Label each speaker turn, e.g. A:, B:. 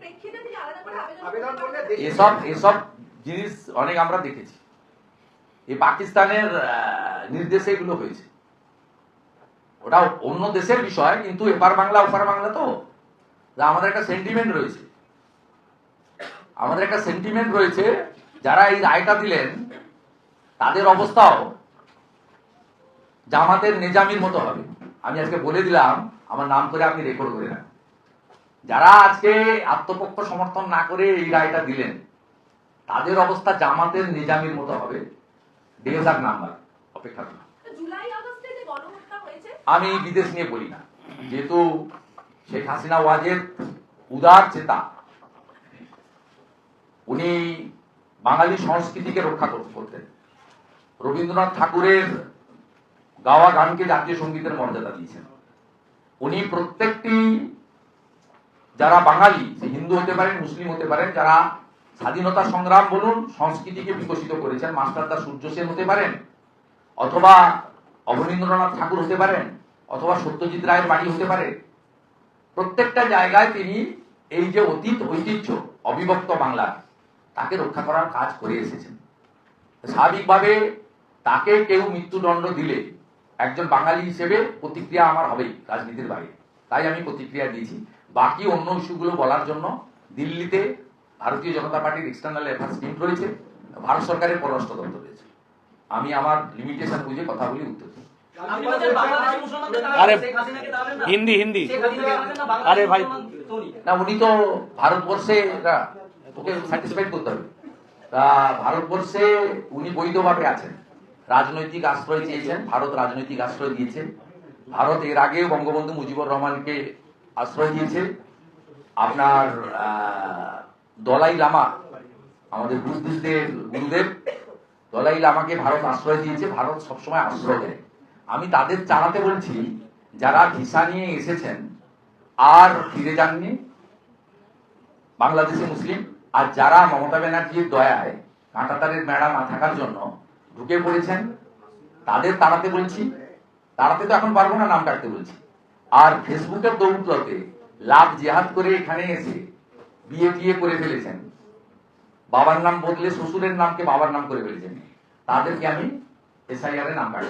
A: প্রেক্ষিতে তিনি আলাদা করে আবেদন
B: আবেদন
A: করতে
B: করলে
C: এসব এসব জিনিস অনেক আমরা দেখেছি। এই পাকিস্তানের নির্দেশে এগুলো হয়েছে। ওটা অন্য দেশের বিষয় কিন্তু এপার বাংলা ওপার বাংলা তো আমাদের একটা সেন্টিমেন্ট রয়েছে। আমাদের একটা সেন্টিমেন্ট রয়েছে যারা এই রায়টা দিলেন তাদের অবস্থাও জামাতের নিজামির মতো হবে। আমি আজকে বলে দিলাম আমার নাম করে আপনি রেকর্ড করে নেন যারা আজকে আত্মপক্ষ সমর্থন না করে এই রায়টা দিলেন তাদের অবস্থা জামাতের নিজামির মতো হবে। দেড় নাম্বার অপেক্ষা করুন। আমি বিদেশ নিয়ে বলি না। যেহেতু শেখ হাসিনা ওয়াজেদ উদার চেতা উনি বাঙালি সংস্কৃতিকে রক্ষা কর- করতেন। রবীন্দ্রনাথ ঠাকুরের গাওয়া গানকে জাতীয় সঙ্গীতের মর্যাদা দিয়েছেন। উনি প্রত্যেকটি যারা বাঙালি, সে হিন্দু হতে পারেন, মুসলিম হতে পারেন, যারা স্বাধীনতা সংগ্রাম বলুন, সংস্কৃতিকে বিকশিত করেছেন, মাস্টারদা সূর্য সেন হতে পারেন, অথবা অবনীন্দ্রনাথ ঠাকুর হতে পারেন, অথবা সত্যজিৎ রায়ের বাড়ি হতে পারে, প্রত্যেকটা জায়গায় তিনি এই যে অতীত ঐতিহ্য, অবিভক্ত বাংলা, তাকে রক্ষা করার কাজ করে এসেছেন। স্বাভাবিকভাবে তাকে কেউ মৃত্যুদণ্ড দিলে, একজন বাঙালি হিসেবে প্রতিক্রিয়া আমার হবেই রাজনীতির বাইরে। তাই আমি প্রতিক্রিয়া দিয়েছি। বাকি অন্য ইস্যুগুলো বলার জন্য দিল্লিতে ভারতীয় জনতা পার্টির এক্সটার্নাল অ্যাফেয়ার্স টিম রয়েছে ভারত সরকারের পররাষ্ট্র দপ্তর রয়েছে আমি আমার লিমিটেশন বুঝে কথা বলি উত্তর
D: আরে? হিন্দি, হিন্দি। আরে ভাই।
C: না উনি তো ভারতবর্ষে ওকে স্যাটিসফাইড করতে হবে তা ভারতবর্ষে উনি বৈধভাবে আছেন রাজনৈতিক আশ্রয় চেয়েছেন ভারত রাজনৈতিক আশ্রয় দিয়েছে ভারত এর আগেও বঙ্গবন্ধু মুজিবুর রহমানকে আশ্রয় দিয়েছে। আপনার দলাই লামা, আমাদের বুদ্ধিস্টদের গুরুদেব, দলাই লামাকে ভারত আশ্রয় দিয়েছে, ভারত সবসময় আশ্রয় দেয়। আমি তাদের জানাতে বলছি, যারা ভিসা নিয়ে এসেছেন, আর ফিরে যাননি, বাংলাদেশি মুসলিম, আর যারা মমতা ব্যানার্জির দয়ায় কাঁটাতারের মেড়া না থাকার জন্য ঢুকে পড়েছেন, তাদের তাড়াতে বলছি, তাড়াতে তো এখন পারব না নাম কাটতে বলছি। আর ফেসবুকের দৌলতে লাভ জেহাদ করে এখানে এসে বিয়ে টিয়ে করে ফেলেছেন। বাবার নাম বদলে শ্বশুরের নামকে বাবার নাম করে ফেলেছেন। তাদেরকে আমি এসআইআর এ নাম কাটি।